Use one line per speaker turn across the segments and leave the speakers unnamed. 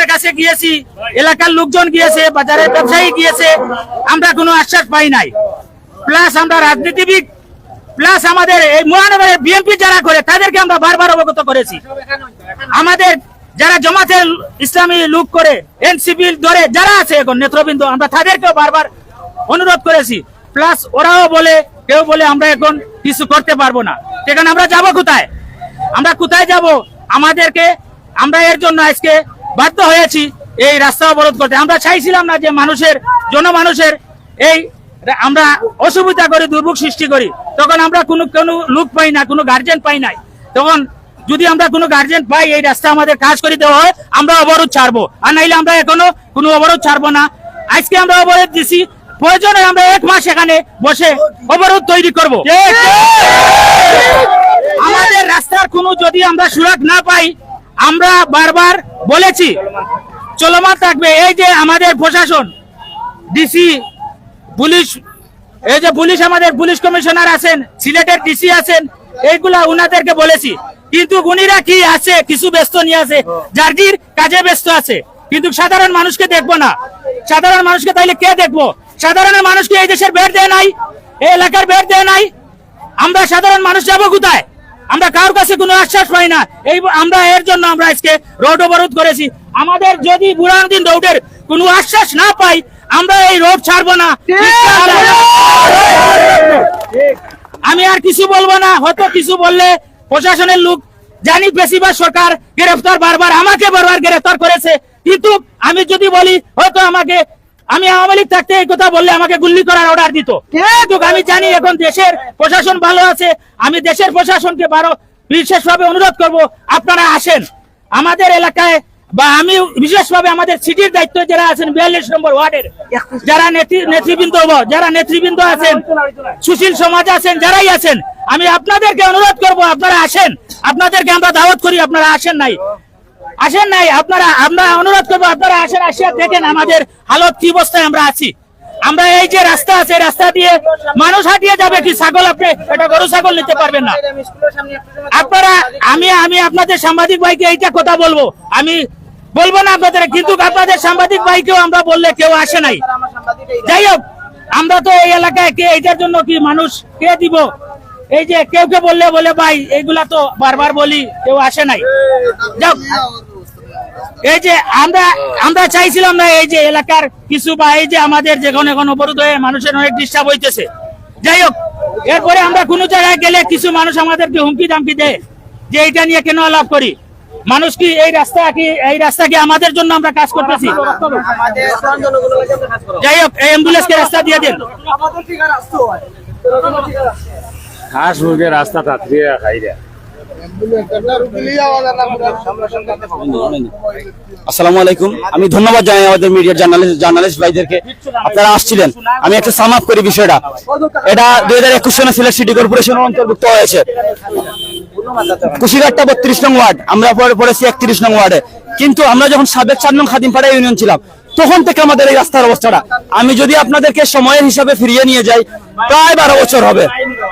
প্রশাসনের কাছে গিয়েছি, এলাকার লোকজন গিয়েছে, বাজারের ব্যবসায়ী গিয়েছে, আমরা কোনো আশ্বাস পাই নাই। প্লাস আমরা রাজনীতিবিদ প্লাস আমাদের এই মহানগরের বিএনপি যারা করে, তাদেরকে আমরা বারবার অবগত করেছি। আমাদের যারা জমাতের ইসলামী লোক করে এনসিপি ধরে যারা আছে এখন, নেতৃবৃন্দ, আমরা তাদেরকেও বারবার অনুরোধ করেছি। প্লাস ওরাও বলে, কেউ বলে আমরা এখন কিছু করতে পারব না। সেখানে আমরা যাব কোথায়? আমরা কোথায় যাব? আমাদেরকে, আমরা এর জন্য আজকে বাধ্য হয়েছি এই রাস্তা অবরোধ করতে। আমরা চাইছিলাম না যে মানুষের জনমানুষের এই আমরা অসুবিধা করি দুর্ভোগ সৃষ্টি করি। তখন আমরা কোনো কোনো লোক পাই না কোনো গার্জেন পাই নাই। তখন যদি আমরা কোনো গার্জেন পাই এই রাস্তা আমাদের কাজ করে দেওয়া হয় আমরা অবরোধ ছাড়বো। আর নাইলে আমরা এখনও কোনো অবরোধ ছাড়বো না। আজকে আমরা অবরোধ দিছি। প্রয়োজনে আমরা এক মাস এখানে বসে অবরোধ তৈরি করব। আমাদের রাস্তার কোনো যদি আমরা সুরাগ না পাই আমরা বারবার বলেছি, চলমান থাকবে। এই যে আমাদের প্রশাসন ডিসি পুলিশ, এই যে পুলিশ আমাদের পুলিশ কমিশনার আছেন, সিলেটের ডিসি আছেন, এইগুলা উনাদেরকে বলেছি। কিন্তু উনিরা কি আছে, কিছু ব্যস্ত নিয়ে আছে, জার্জির কাজে ব্যস্ত আছে। কিন্তু সাধারণ মানুষকে দেখব না। সাধারণ মানুষকে তাইলে কে দেখব? সাধারণ মানুষকে এই দেশের বের দেয় নাই, এই এলাকার বের দেয় নাই। আমরা সাধারণ মানুষ যাব কোথায়? আমরা কারোর কাছে কোনো আশ্বাস পাই না। এই আমরা এর জন্য আমরা আজকে রোড অবরোধ করেছি। আমাদের যদি বুড়ানুদ্দিন রোডের কোনো আশ্বাস না পাই আমরা এই রোড ছাড়বো না। আমি আর কিছু বলব না। হয়তো কিছু বললে প্রশাসনের লোক জানি বেশিরভাগ সরকার গ্রেফতার বারবার আমাকে বারবার গ্রেফতার করেছে। কিন্তু আমি যদি বলি হয়তো আমাকে আমি আওয়ামী লীগ থাকতে এই কথা বললে আমাকে গুল্লি করার অর্ডার দিত। কিন্তু আমি জানি এখন দেশের প্রশাসন ভালো আছে আমি দেশের প্রশাসনকে বারো বিশেষভাবে অনুরোধ করব আপনারা আসেন। আমাদের এলাকায় বা আমি বিশেষভাবে আমাদের সিটির দায়িত্ব যারা আছেন বিয়াল্লিশ নম্বর ওয়ার্ডের যারা নেতৃ- নেতৃবৃন্দ যারা নেতৃবৃন্দ আছেন সুশীল সমাজ আছেন যারাই আছেন আমি আপনাদেরকে অনুরোধ করব আপনারা আসেন। আপনাদেরকে আমরা দাওয়াত করি আপনারা আসেন নাই। আসেন নাই, আপনারা, আমরা অনুরোধ করব, আপনারা আসেন, আসিয়া দেখেন আমাদের হালত কি অবস্থায় আমরা আছি। আমরা এই যে রাস্তা আছে রাস্তা দিয়ে মানুষ হাঁটিয়ে যাবে কি ছাগল আপনি? এটা গরু ছাগল নিতে পারবেন না। আপনারা, আমি আমি আপনাদের সাংবাদিক ভাইকে এইটা কথা বলব। আমি বলব না আপনাদের, কিন্তু আপনাদের সাংবাদিক ভাইকেও আমরা বললে কেউ আসে নাই। যাই হোক, আমরা তো এই এলাকায় কে এইটার জন্য কি মানুষ কে দিব? এই যে কেউ কে বললে বলে, ভাই এইগুলা তো বারবার বলি, কেউ আসে নাই। এই যে আমরা আমরা চাইছিলাম না এই যে এলাকার কিছু বা এই যে আমাদের যে এখন অবরোধ হয়ে মানুষের অনেক ডিস্টার্ব হইতেছে। যাই হোক, এরপরে আমরা কোনো জায়গায় গেলে কিছু মানুষ আমাদেরকে হুমকি দামকি দেয় যে এটা নিয়ে কেন আলাপ করি? মানুষ কি এই রাস্তা কি, এই রাস্তা কি আমাদের জন্য আমরা কাজ করতেছি? যাই হোক, এই অ্যাম্বুলেন্সকে রাস্তা দিয়ে দিন।
হাঁস মুরগির রাস্তা তাড়িয়ে খাই রে।
আসসালামু আলাইকুম। আমি ধন্যবাদ জানাই আমাদের জার্নালিস্ট জার্নালিস্ট ভাইদেরকে। আপনারা আসছিলেন। আমি একটা সাম আপ করি বিষয়টা। এটা দুই হাজার একুশ সিলেট সিটি কর্পোরেশনের অন্তর্ভুক্ত হয়েছে। কুশিঘাটটা বত্রিশ নং ওয়ার্ড। আমরা পরে পড়েছি একত্রিশ নং ওয়ার্ডে। কিন্তু আমরা যখন সাবেক চার নং খাদিমপাড়া ইউনিয়ন ছিলাম, তখন থেকে আমাদের এই রাস্তার অবস্থাটা। আমি যদি আপনাদেরকে সময়ের হিসাবে ফিরিয়ে নিয়ে যাই, প্রায় বারো বছর হবে।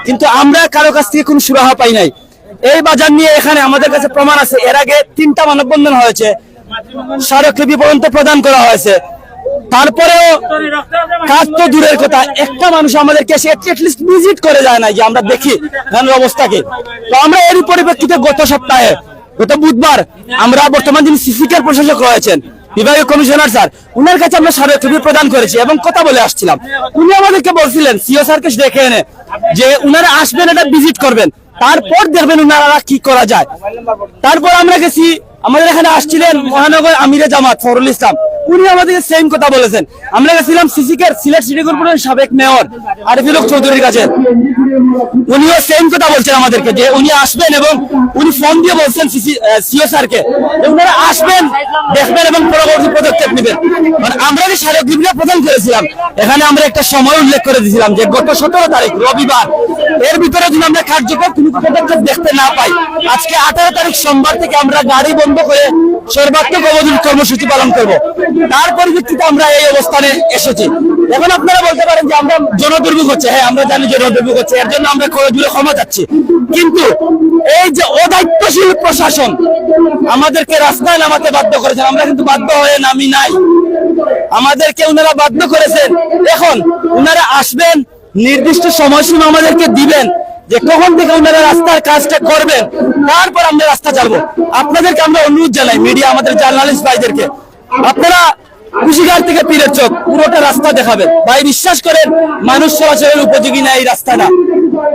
কিন্তু আমরা কারও কাছ থেকে কোনো সুরাহা পাই নাই। এই বাজার নিয়ে এখানে আমাদের কাছে প্রমাণ আছে। এর আগে তিনটা মানববন্ধন হয়েছে। স্মারকলিপি পর্যন্ত প্রদান করা হয়েছে। তারপরেও কাজ তো দূরের কথা। একটা মানুষ আমাদেরকে ভিজিট করে যায় না যে আমরা দেখি ধানের অবস্থা কি। তো আমরা এর পরিপ্রেক্ষিতে গত সপ্তাহে, গত বুধবার, আমরা বর্তমান যিনি সিসিকের প্রশাসক রয়েছেন বিভাগীয় কমিশনার স্যার, উনার কাছে আমরা স্মারকলিপি প্রদান করেছি এবং কথা বলে আসছিলাম। উনি আমাদেরকে বলছিলেন, সিও স্যারকে দেখে এনে, যে উনারা আসবেন, এটা ভিজিট করবেন। তারপর দেখবেন উনারা কি করা যায়। তারপর আমরা গেছি, আমাদের এখানে আসছিলেন মহানগর আমিরে জামাত ফরুল ইসলাম। উনি আমাদেরকে সেম কথা বলেছেন। আমরা গেছিলাম সিসিকের সিলেট সিটি কর্পোরেশন সাবেক মেয়র আরিফুল চৌধুরীর কাছে। উনিও সেম কথা বলছেন আমাদেরকে, যে উনি আসবেন এবং উনি ফোন দিয়ে বলছেন সিও স্যারকে যে উনারা আসবেন, দেখবেন এবং পরবর্তী পদক্ষেপ নেবেন। মানে আমরা যে স্মারকলিপিটা প্রদান করেছিলাম, এখানে আমরা একটা সময় উল্লেখ করে দিয়েছিলাম যে গত সতেরো তারিখ, রবিবার, এর ভিতরে যদি আমরা কার্যকর কোনো পদক্ষেপ দেখতে না পাই, আজকে আঠারো তারিখ সোমবার থেকে আমরা গাড়ি বন্ধ করে সর্বাত্মক অবদান কর্মসূচি পালন করব। তার পরিপ্রেক্ষিতে আমরা এই অবস্থানে এসেছি। এখন আপনারা বলতে পারেন যে আমরা জনদুর্ভোগ হচ্ছে। হ্যাঁ আমরা জানি জনদুর্ভোগ হচ্ছে, এর জন্য আমরা জুড়ে ক্ষমা চাচ্ছি কিন্তু এই যে অদায়িত্বশীল প্রশাসন আমাদেরকে রাস্তায় নামাতে বাধ্য করেছেন, আমরা কিন্তু বাধ্য হয়ে নামি নাই। আমাদেরকে ওনারা বাধ্য করেছেন। এখন ওনারা আসবেন, নির্দিষ্ট সময়সীমা আমাদেরকে দিবেন যে কখন থেকে ওনারা রাস্তার কাজটা করবেন, তারপর আমরা রাস্তা চালবো আপনাদেরকে আমরা অনুরোধ জানাই, মিডিয়া, আমাদের জার্নালিস্ট ভাইদেরকে। আপনারা কুশিঘাট থেকে পীরের চোখ পুরোটা রাস্তা দেখাবেন। ভাই, বিশ্বাস করেন, মানুষ চলাচলের উপযোগী না এই রাস্তাটা।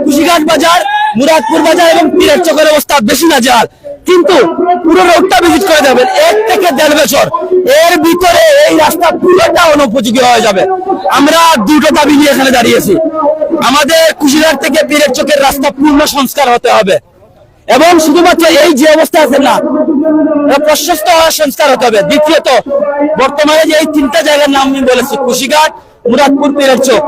কুশিঘাট বাজার, মুরাদপুর বাজার এবং পীরের চোখের অবস্থা বেশি না যার কিন্তু পুরো রোডটা ভিজিট করে যাবেন এক থেকে দেড় বছর। এর ভিতরে এই রাস্তা পুরোটা অনুপযোগী হয়ে যাবে। আমরা দুটো দাবি নিয়ে এখানে দাঁড়িয়েছি। আমাদের কুশিঘাট থেকে পীরের চোখের রাস্তা পূর্ণ সংস্কার হতে হবে। এবং শুধুমাত্র এই যে অবস্থা আছে না প্রশস্ত হওয়ার সংস্কার হতে হবে। দ্বিতীয়ত, বর্তমানে যে এই তিনটা জায়গার নাম আমি বলেছি কুশিঘাট মুরাদপুর, পীরের চোখ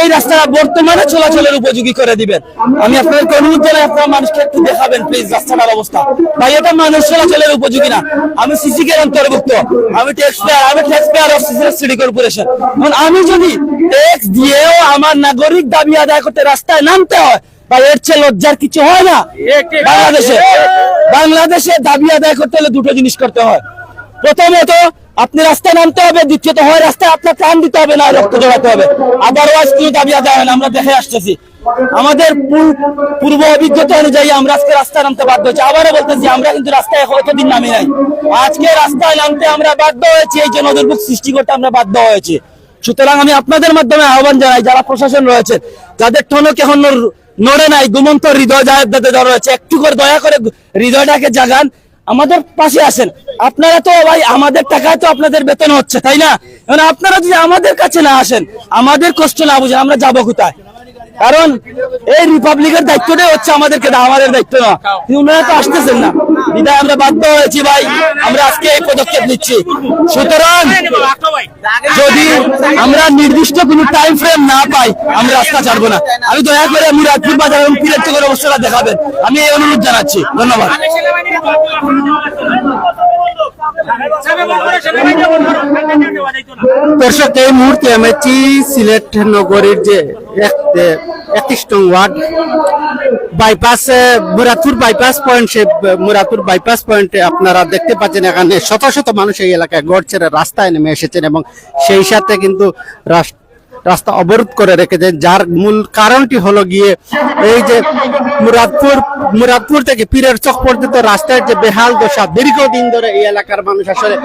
এই রাস্তাটা বর্তমানে চলাচলের উপযোগী করে দিবেন। আমি আপনাদেরকে অনুরোধ জানাই, আপনারা মানুষকে একটু দেখাবেন প্লিজ রাস্তাটার অবস্থা। ভাই, এটা মানুষ চলাচলের উপযোগী না। আমি সিসি কে অন্তর্ভুক্ত। আমি ট্যাক্স আমি tax payer of city corporation আমি যদি ট্যাক্স দিয়েও আমার নাগরিক দাবি আদায় করতে রাস্তায় নামতে হয় বা এর চেয়ে লজ্জার কিছু হয় না। বাংলাদেশে বাংলাদেশে দাবি আদায় করতে হলে দুটো জিনিস করতে হয়। প্রথমত আপনি রাস্তায় নামতে হবে দ্বিতীয়ত হয় রাস্তায় আপনার প্রাণ দিতে হবে না রক্ত জড়াতে হবে। আদারওয়াইজ দাবি আদায় হয় না আমরা দেখে আসতেছি। আমাদের পূর্ব অভিজ্ঞতা অনুযায়ী আমরা আজকে রাস্তায় নামতে বাধ্য হয়েছি। আবারও বলতেছি আমরা কিন্তু রাস্তায় কতদিন নামি নাই। আজকে রাস্তায় নামতে আমরা বাধ্য হয়েছি এই জন্য দুর্ভোগ সৃষ্টি করতে আমরা বাধ্য হয়েছি। সুতরাং আমি আপনাদের মাধ্যমে আহ্বান জানাই যারা প্রশাসন রয়েছে যাদের টনক এখন নড়- নাই গুমন্ত হৃদয় যাদের রয়েছে। একটু করে দয়া করে হৃদয়টাকে জাগান। আমাদের পাশে আসেন। আপনারা তো ভাই, আমাদের টাকায় তো আপনাদের বেতন হচ্ছে, তাই না? আপনারা যদি আমাদের কাছে না আসেন, আমাদের কষ্ট না বুঝেন আমরা যাব কোথায়? কারণ এই রিপাবলিকের দায়িত্বটাই হচ্ছে আমাদেরকে আমাদের দায়িত্ব না। ওনারা তো আসতেছেন না। বিদায় আমরা বাধ্য হয়েছি ভাই, আমরা আজকে এই পদক্ষেপ নিচ্ছি। সুতরাং যদি আমরা নির্দিষ্ট কোনো টাইম ফ্রেম না পাই, আমরা রাস্তা ছাড়বো না। আমি দয়া করে আমি মুরাদপুর বাজার এবং পীরের চোখের অবস্থাটা দেখাবেন। আমি এই অনুরোধ জানাচ্ছি। ধন্যবাদ।
দর্শক, এই মুহূর্তে আমি সিলেট নগরীর যে একত্রিশ নং ward bypass Muratur bypass point সে মুরাতুর বাইপাস পয়েন্টে আপনারা দেখতে পাচ্ছেন, এখানে শত শত মানুষ এই এলাকায় গড় ছেড়ে রাস্তায় নেমে এসেছেন এবং সেই সাথে কিন্তু রাস- রাস্তা অবরোধ করে রেখেছে যার মূল কারণটি হলো গিয়ে এই যে মুরাদপুর মুরাদপুর থেকে পীরের চক পর্যন্ত রাস্তার যে বেহাল দশা, দীর্ঘদিন ধরে এই এলাকার মানুষ আসলে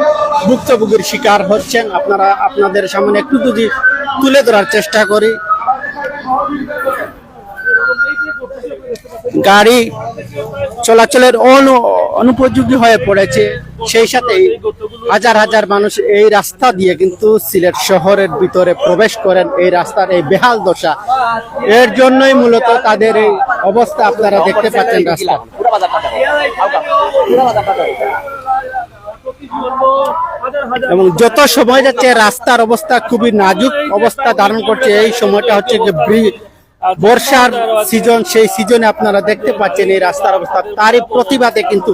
ভুক্তভোগীর শিকার হচ্ছেন। আপনারা, আপনাদের সামনে একটু যদি তুলে ধরার চেষ্টা করি। গাড়ি চলাচলের অনু- অনুপযোগী হয়ে পড়েছে। সেই সাথে হাজার হাজার মানুষ এই রাস্তা দিয়ে কিন্তু সিলেট শহরের ভিতরে প্রবেশ করেন। এই রাস্তার এই বেহাল দশা। এর জন্যই মূলত তাদের এই অবস্থা আপনারা দেখতে পাচ্ছেন রাস্তা। এবং যত সময় যাচ্ছে রাস্তার অবস্থা খুবই নাজুক অবস্থা ধারণ করছে। এই সময়টা হচ্ছে যে বর্ষার সিজন সেই সিজনে আপনারা দেখতে পাচ্ছেন এই রাস্তার অবস্থা। তারই প্রতিবাদে কিন্তু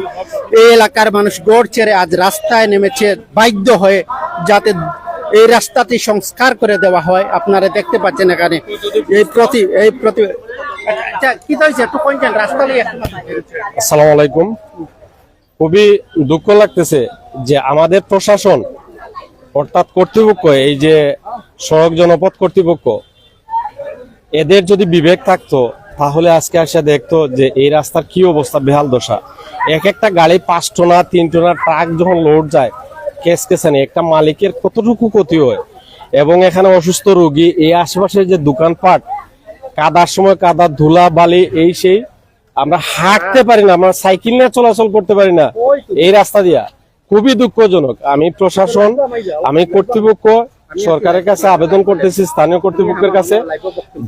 এই এলাকার মানুষ গড় ছেড়ে আজ রাস্তায় নেমেছে বাধ্য হয়ে যাতে এই রাস্তাটি সংস্কার করে দেওয়া হয়। আপনারা দেখতে পাচ্ছেন এখানে এই প্রতি এই প্রতি আচ্ছা,
আলাইকুম। খুবই দুঃখ লাগতেছে যে আমাদের প্রশাসন অর্থাৎ কর্তৃপক্ষ এই যে সড়ক জনপথ কর্তৃপক্ষ এদের যদি বিবেক থাকতো, তাহলে আজকে আসে দেখতো যে এই রাস্তার কি অবস্থা, বেহাল দশা। এক একটা গাড়ি পাঁচ টোনা, তিন টনা ট্রাক যখন লোড যায়, কেস কেসানি একটা মালিকের কতটুকু ক্ষতি হয়? এবং এখানে অসুস্থ রোগী, এই আশেপাশের যে দোকানপাট, কাদার সময় কাদা, ধুলা, বালি, এই সেই, আমরা হাঁটতে পারি না, আমরা সাইকেল নিয়ে চলাচল করতে পারি না। এই রাস্তা দিয়া। খুবই দুঃখজনক। আমি প্রশাসন, আমি কর্তৃপক্ষ সরকারের কাছে আবেদন করতেছি, স্থানীয় কর্তৃপক্ষের কাছে।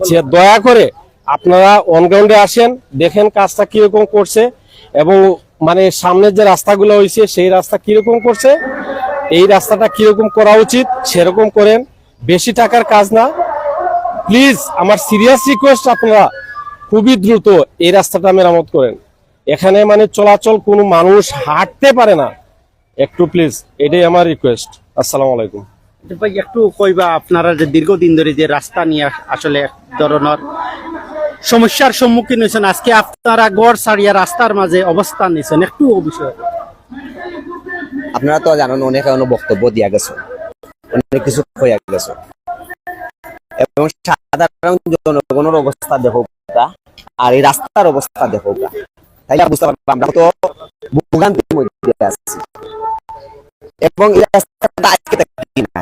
যে দয়া করে আপনারা অনগ্রাউন্ডে আসেন, দেখেন কাজটা কীরকম করছে এবং মানে সামনের যে রাস্তাগুলো হয়েছে, সেই রাস্তা কীরকম করছে, এই রাস্তাটা কীরকম করা উচিত সেরকম করেন, বেশি টাকার কাজ না। প্লিজ আমার সিরিয়াস রিকোয়েস্ট আপনারা খুবই দ্রুত এই রাস্তাটা মেরামত করেন। এখানে মানে চলাচল কোনো মানুষ হাঁটতে পারে না। একটু প্লিজ এটাই আমার রিকোয়েস্ট আসসালামু আলাইকুম।
ভাই, একটু কইবা আপনারা যে দীর্ঘদিন ধরে যে রাস্তা নিয়ে আসলে এক ধরনের সমস্যার সম্মুখীন হয়েছেন, আজকে আপনারা গড় সারিয়া রাস্তার মাঝে অবস্থান নিয়েছেন, একটু বিষয়।
আপনারা তো জানেন অনেক এখনও বক্তব্য দিয়া গেছে। অনেক কিছু হয়ে গেছে। এবং সাধারণ জনগণের অবস্থা দেখো আর এই রাস্তার অবস্থা দেখো তাই বুঝতে পারব আমরা তো ভোগান্তির মধ্যে আছি। এবং এই রাস্তাটা আজকে দেখি না?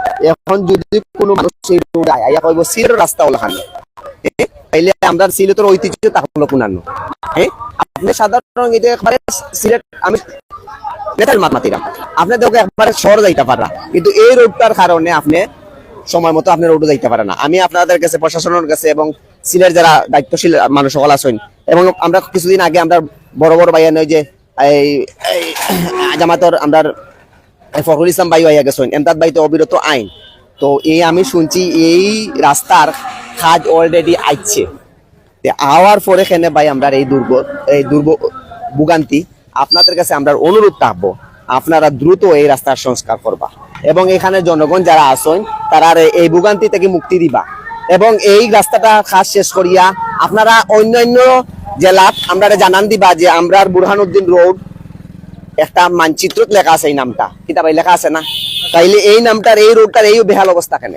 এখন যদি কোনো মানুষ আয় কইব, সিলেটের রাস্তা তাইলে আমরা সিলেটের ঐতিহ্য হ্যাঁ? আপনি সাধারণ এটা একবারে সিলেট, আমি মাতমাতিরা। আপনি দেখো একবারে শহর যাইতে পারা। কিন্তু এই রোডটার কারণে আপনি সময় মতো আপনি রোডে যাইতে পারে না। আমি আপনাদের কাছে, প্রশাসনের কাছে এবং সিলের যারা দায়িত্বশীল মানুষ সকল আছেন এবং আমরা কিছুদিন আগে আমরা বড় বড় ভাইয়া নয় যে, এই জামাতর আমরা ফখরুল ইসলাম ভাই হইয়া গেছেন এমদাদ ভাই তো অবিরত আইন তো এই আমি শুনছি এই রাস্তার কাজ অলরেডি আইছে। আওয়ার পরে কেন ভাই আমরা এই দুর্গ এই দুর্গ ভোগান্তি, আপনাদের কাছে আমরা অনুরোধ থাকব, আপনারা দ্রুত এই রাস্তার সংস্কার করবা। এবং এখানে জনগণ যারা আসেন, তারা এই ভোগান্তি থেকে মুক্তি দিবা। এবং এই রাস্তাটা কাজ শেষ করিয়া আপনারা অন্যান্য জেলা আমরা জানান দিবা যে আমরা বুরহানুদ্দিন রোড একটা মানচিত্রত লেখা আছে এই নামটা। কিতাবাই লেখা আছে না? তাইলে এই নামটার, এই রোডটার, এই বেহাল অবস্থা কেন?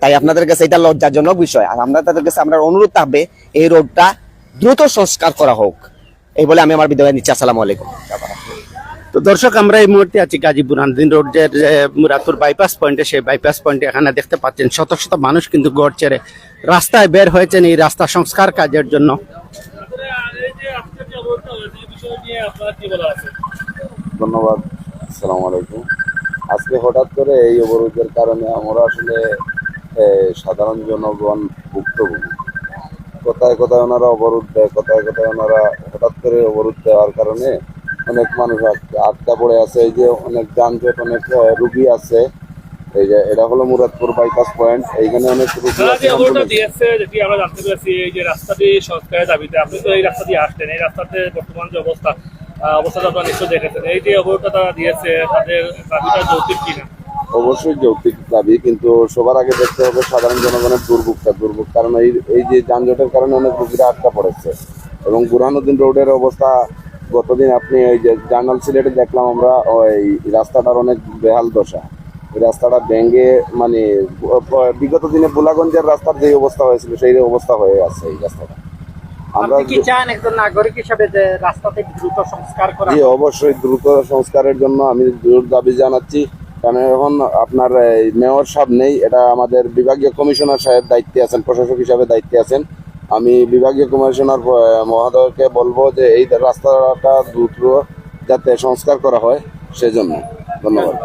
তাই আপনাদের কাছে এটা লজ্জাজনক বিষয়। আর আমরা তাদের কাছে আমরা অনুরোধ থাকবে, এই রোডটা দ্রুত সংস্কার করা হোক। এই বলে আমি আমার বিদ্যালয় নিচ্ছি। আসসালামু আলাইকুম।
তো দর্শক, আমরা এই মুহূর্তে আছি গাজীপুর আনদিন রোড, যে যে, মুরাদপুর বাইপাস পয়েন্টে সেই বাইপাস পয়েন্টে এখানে দেখতে পাচ্ছেন শত শত মানুষ কিন্তু গড় ছেড়ে রাস্তায় বের হয়েছেন এই রাস্তা সংস্কার কাজের জন্য।
ধন্যবাদ, আসসালামু আলাইকুম। আজকে হঠাৎ করে এই অবরোধের কারণে আমরা আসলে সাধারণ জনগণ ভুক্তভোগী। কোথায় কোথায় ওনারা অবরোধ দেয়, কোথায় কোথায় ওনারা হঠাৎ করে অবরোধ দেওয়ার কারণে অনেক মানুষ আটকা- পড়ে আছে। এই যে অনেক যানজট, অনেক রুগী আছে। এই যে এটা হলো মুরাদপুর বাইপাস পয়েন্ট এইখানে অনেক রুগী আছে।
যে দিয়েছে যেটি আমরা জানতে পেরেছি, এই যে রাস্তাটি সংস্কারের দাবিতে আপনি তো এই রাস্তা দিয়ে আসছেন এই রাস্তাতে বর্তমান যে অবস্থা অবস্থাটা আপনারা নিশ্চয় দেখেছেন। এই যে অবরোধটা তারা দিয়েছে, তাদের দাবিটা যৌক্তিক কিনা?
অবশ্যই যৌক্তিক দাবি, কিন্তু সবার আগে দেখতে হবে সাধারণ জনগণের দুর্ভোগটা। দুর্ভোগ কারণ এই এই যে যানজটের কারণে অনেক রোগীরা আটকা পড়েছে। এবং বুরহানুদ্দিন রোডের অবস্থা, গতদিন আপনি ওই যে জার্নাল সিলেটে দেখলাম আমরা, ওই রাস্তাটার অনেক বেহাল দশা। এই রাস্তাটা ভেঙে মানে বিগত দিনে বুলাগঞ্জের রাস্তার যে অবস্থা হয়েছিল, সেই অবস্থা হয়ে আছে এই রাস্তাটা। আমরা
কি চান একজন নাগরিক হিসাবে যে রাস্তাতে দ্রুত সংস্কার করা
জি অবশ্যই দ্রুত সংস্কারের জন্য আমি জোর দাবি জানাচ্ছি। কারণ এখন আপনার মেয়র সাহেব নেই এটা আমাদের বিভাগীয় কমিশনার সাহেব দায়িত্বে আছেন প্রশাসক হিসাবে দায়িত্বে আছেন। আমি বিভাগীয় কমিশনার মহোদয়কে বলব যে এই রাস্তাটা দ্রুত যাতে সংস্কার করা হয় সেজন্য। ধন্যবাদ।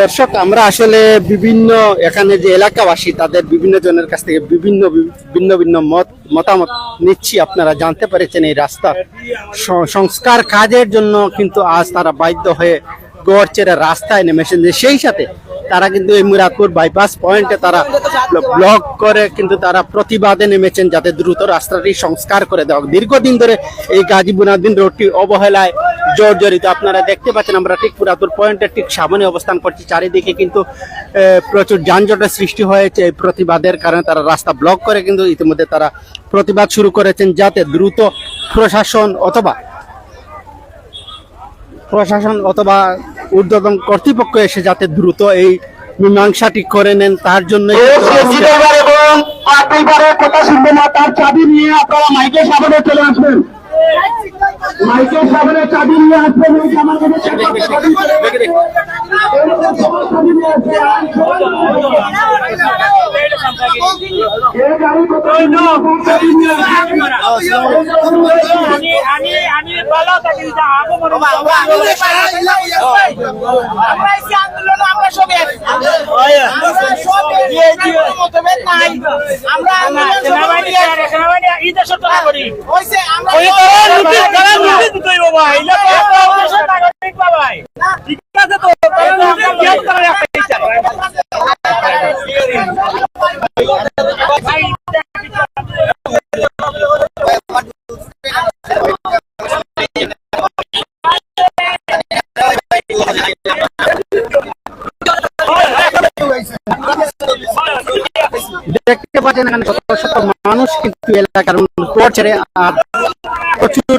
দর্শক, আমরা আসলে বিভিন্ন এখানে যে এলাকাবাসী, তাদের বিভিন্ন জনের কাছ থেকে বিভিন্ন ভিন্ন ভিন্ন মত, মতামত নিচ্ছি। আপনারা জানতে পেরেছেন এই রাস্তার সংস্কার কাজের জন্য কিন্তু আজ তারা বাধ্য হয়ে গড় ছেড়ে রাস্তায় নেমেছেন। যে সেই সাথে তারা কিন্তু এই মুরাদপুর বাইপাস পয়েন্টে তারা ব্লক করে কিন্তু তারা প্রতিবাদে নেমেছেন, যাতে দ্রুত রাস্তাটি সংস্কার করে দেওয়া দীর্ঘদিন ধরে এই গাজীবুনাদিন রোডটি অবহেলায় জর্জরিত আপনারা দেখতে পাচ্ছেন আমরা ঠিক পুরাতন পয়েন্টের ঠিক সামনে অবস্থান করছি। চারিদিকে কিন্তু প্রচুর যানজটের সৃষ্টি হয়েছে এই প্রতিবাদের কারণে তারা রাস্তা ব্লক করে কিন্তু ইতিমধ্যে তারা প্রতিবাদ শুরু করেছেন যাতে দ্রুত প্রশাসন অথবা প্রশাসন অথবা ঊর্ধ্বতন কর্তৃপক্ষ এসে যাতে দ্রুত এই মীমাংসাটি করে নেন তার জন্য
কথা না তার চাবি নিয়ে আপনারা মাইকের সামনে চলে আসবেন। মাইকের সামনে চাবি নিয়ে আমার কাছে আসবে। এরকম সবার চাবি নিয়ে আসবে, আর সবার এই গাড়ি কোথায় নিয়ে চাবি নিয়ে আসবে।
আমি আমি আমি ভালো থাকি আবো মনে আমরা এই আন্দোলন আমরা সবে আমরা সবে মতভেদ নাই আমরা আন্দোলন
দেখতে পাচ্ছেন এখানে শত শত মানুষ কিন্তু এলাকার ছেড়ে আর প্রচুর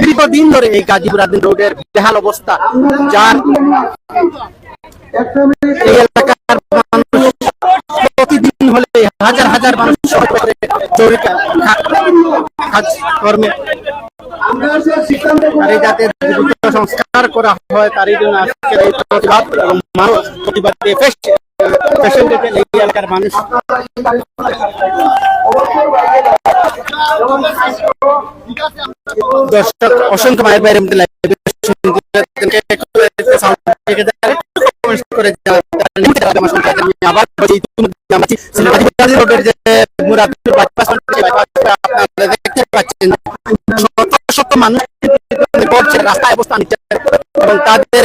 দীর্ঘদিন ধরে এই গাজীপুর আদিন রোডের বেহাল অবস্থা যার এই এলাকার প্রতিদিন হলে হাজার হাজার মানুষ কাজ কর্মে সংস্কার করা হয়, তারই জন্য আজকের প্রতিবাদ এবং মানুষ প্রতিবাদে পেশেন্ট এই এলাকার মানুষ। দর্শক অসংখ্য মায়ের বাইরে মধ্যে রাস্তায় অবস্থান এবং তাদের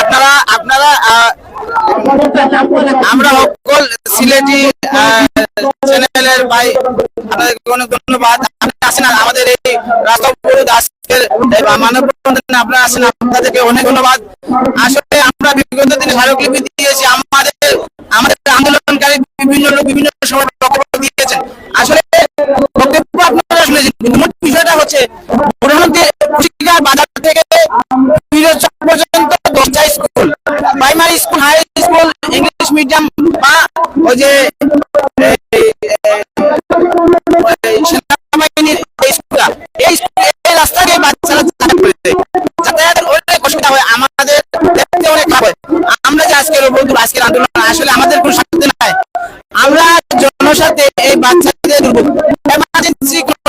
আপনারা
আপনারা আমরা সকল সিলেটি চ্যানেলের ভাই ধন্যবাদ। আমাদের এই আসলে আমরা দিনে দিয়েছি, আমাদের আন্দোলনকারী বিভিন্ন লোক বিভিন্ন বিষয়টা হচ্ছে বুরহানুদ্দিন কুচিকার যে অসুবিধা হয়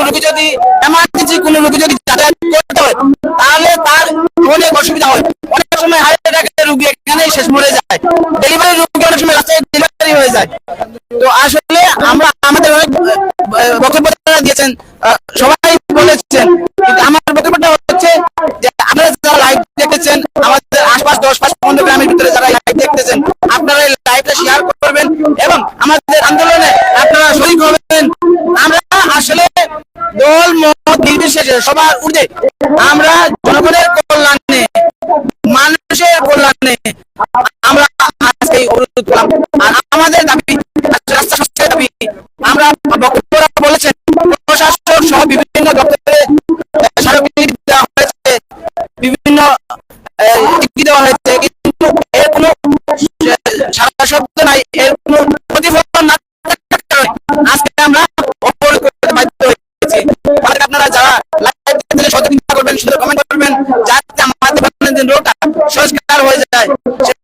অনেক এমার্জেন্সি কোনো যদি যাতায়াত তাহলে তার অনেক অসুবিধা হয়। অনেক সময় হার্ট অ্যাটাকের রোগী এখানেই শেষ মরে যায়। ডেলিভারি রোগী অনেক সময় রাস্তায় ডেলিভারি হয়ে যায়। তো আসলে আমরা আমাদের অনেক বক্তব্য দিয়েছেন সবাই বলেছেন, কিন্তু আমার বক্তব্যটা হচ্ছে যে আপনারা যারা লাইভ দেখতেছেন আমাদের আশপাশ দশ পাঁচ পনেরো গ্রামের ভিতরে যারা লাইভ দেখতেছেন, আপনারা এই লাইভটা শেয়ার করবেন এবং আমাদের আন্দোলনে আপনারা শরীর হবেন। আমরা আসলে দল, মত, নির্বিশেষে সবার ঊর্ধ্বে, আমরা জনগণের কল্যাণে, মানুষের কল্যাণে আমরা আজকে অবরোধ করলাম। আমাদের দাবি রাস্তা দাবি। আমরা বক্তব্যরা বলেছেন প্রশাসন সহ বিভিন্ন দপ্তরে